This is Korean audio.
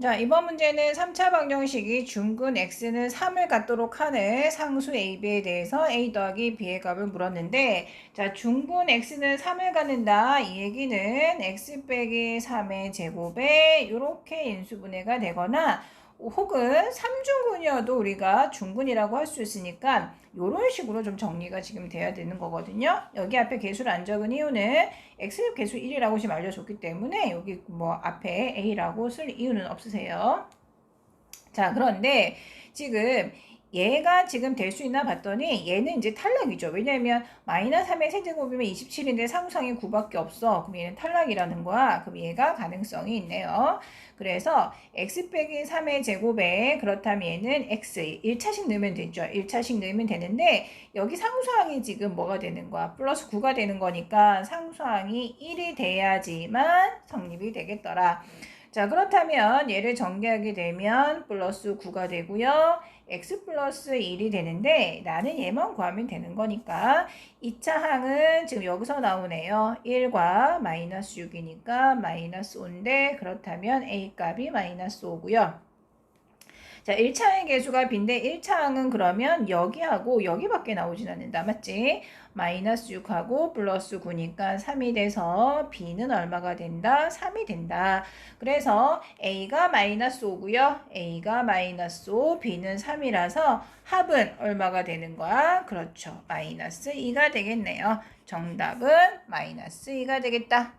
자, 이번 문제는 3차 방정식이 중근 x는 3을 갖도록 하는 상수 a, b에 대해서 a 더하기 b의 값을 물었는데 자, 중근 x는 3을 갖는다. 이 얘기는 x 빼기 3의 제곱에 이렇게 인수분해가 되거나 혹은 3중근이어도 우리가 중근이라고 할 수 있으니까 이런 식으로 좀 정리가 지금 돼야 되는 거거든요. 여기 앞에 개수를 안 적은 이유는 x 개수 1이라고 지금 알려줬기 때문에 여기 뭐 앞에 a라고 쓸 이유는 없으세요. 자, 그런데 지금 얘가 지금 될 수 있나 봤더니 얘는 이제 탈락이죠. 왜냐면 마이너스 3의 세제곱이면 27인데 상수항이 9밖에 없어. 그럼 얘는 탈락이라는 거야. 그럼 얘가 가능성이 있네요. 그래서 x 빼기 3의 제곱에 그렇다면 얘는 x 1차씩 넣으면 되죠. 1차씩 넣으면 되는데 여기 상수항이 지금 뭐가 되는 거야? 플러스 9가 되는 거니까 상수항이 1이 돼야지만 성립이 되겠더라. 자, 그렇다면 얘를 전개하게 되면 플러스 9가 되고요. X 플러스 1이 되는데 나는 얘만 구하면 되는 거니까 2차 항은 지금 여기서 나오네요. 1과 마이너스 6이니까 마이너스 5인데 그렇다면 a 값이 마이너스 5고요. 자, 1차항의 개수가 b인데 1차항은 그러면 여기하고 여기밖에 나오진 않는다. 맞지? 마이너스 6하고 플러스 9니까 3이 돼서 b는 얼마가 된다? 3이 된다. 그래서 a가 마이너스 5고요. a가 마이너스 5, b는 3이라서 합은 얼마가 되는 거야? 그렇죠. 마이너스 2가 되겠네요. 정답은 마이너스 2가 되겠다.